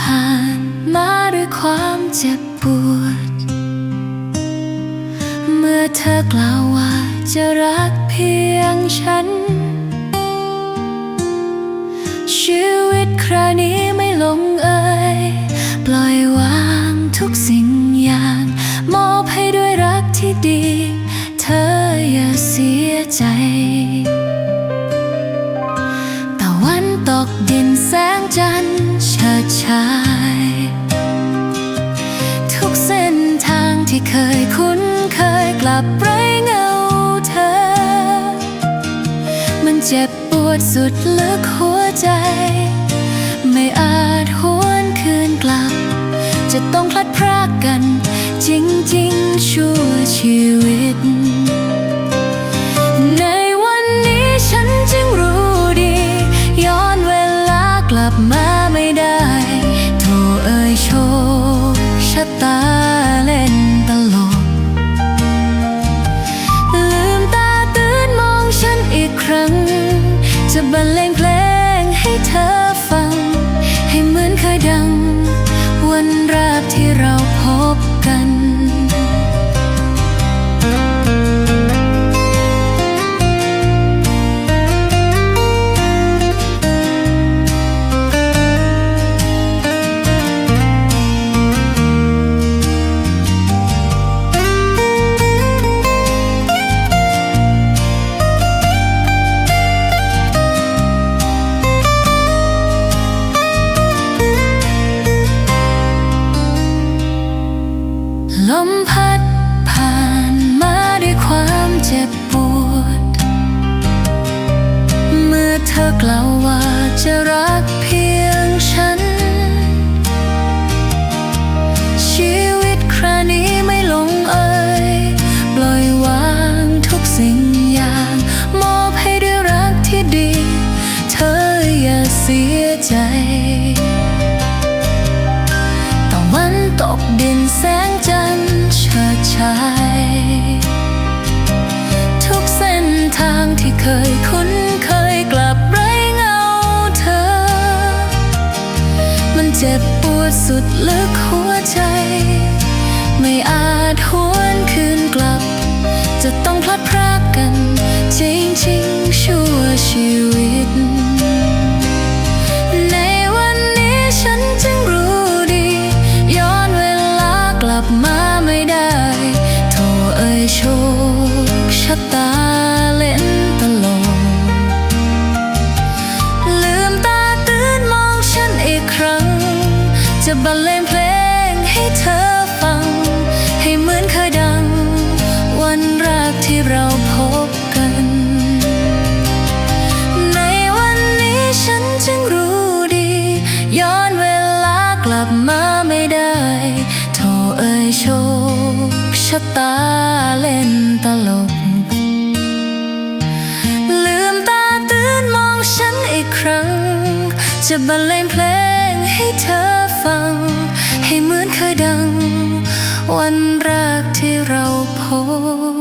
ผ่านมาด้วยความเจ็บปวด เมื่อเธอกล่าวว่าจะรักเพียงฉัน ชีวิตคราวนี้ไม่ลงเอยปล่อยวางทุกสิ่งอย่าง มอบให้ด้วยรักที่ดี เธออย่าเสียใจตะวันตกดินแสงจันทร์าย ทุกเส้นทางที่เคยคุ้นเคยกลับไร้เงาเธอ มันเจ็บปวดสุดลึกหัวใจ ไม่อาจหวนคืนกลับ จะต้องพลัดพรากกัน จริงๆชั่วชีวิต ธอกล่าวว่าจะรักเพียง สุดลึกหัวใจ ไม่อาจหวนคืนกลับ จะต้องพลัดพรากกัน จริงๆชั่วชีว บรรเลงเพลงให้เธอฟัง ให้เหมือนเคยดัง วันแรกที่เราพบกัน ในวันนี้ฉันจึงรู้ดี ย้อนเวลากลับมาไม่ได้โทรเอ่ยโชคชะตาเล่นตลกลืมตาตื่นมองฉันอีกครั้ง จะบรรเลงเพลงให้เธอ ดัง วันแรกที่เราพบ